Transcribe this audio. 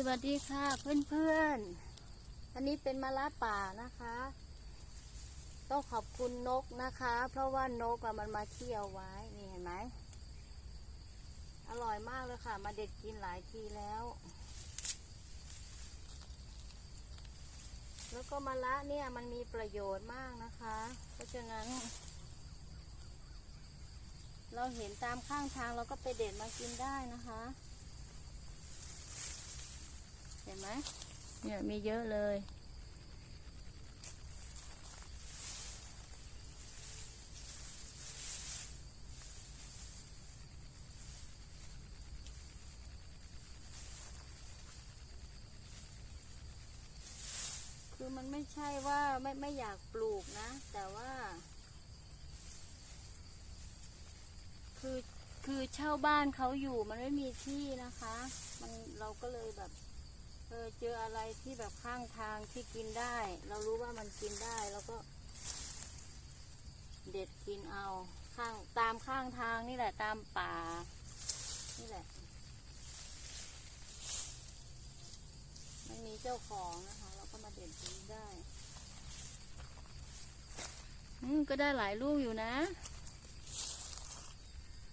สวัสดีค่ะเพื่อนๆ อันนี้เป็นมะระป่านะคะต้องขอบคุณนกนะคะ เพราะว่านกมันมาเที่ยวไว้ นี่เห็นไหม อร่อยมากเลยค่ะ มาเด็ดกินหลายทีแล้ว แล้วก็มะระเนี่ยมันมีประโยชน์มากนะคะ เพราะฉะนั้น เราเห็นตามข้างทางเราก็ไปเด็ดมากินได้นะคะ นไหมเนี่ยมีเยอะเลย คือมันไม่ใช่ว่าไม่ไม่อยากปลูกนะ แต่ว่า คือคือเช่าบ้านเขาอยู่มันไม่มีที่นะคะ มันเราก็เลยแบบ เออเจออะไรที่แบบข้างทางที่กินได้ เรารู้ว่ามันกินได้แล้วก็ เด็ดกินเอาข้างตามข้างทางนี่แหละตามป่า นี่แหละ ไม่มีเจ้าของนะคะ เราก็มาเด็ดกินได้ อืมก็ได้หลายลูกอยู่นะ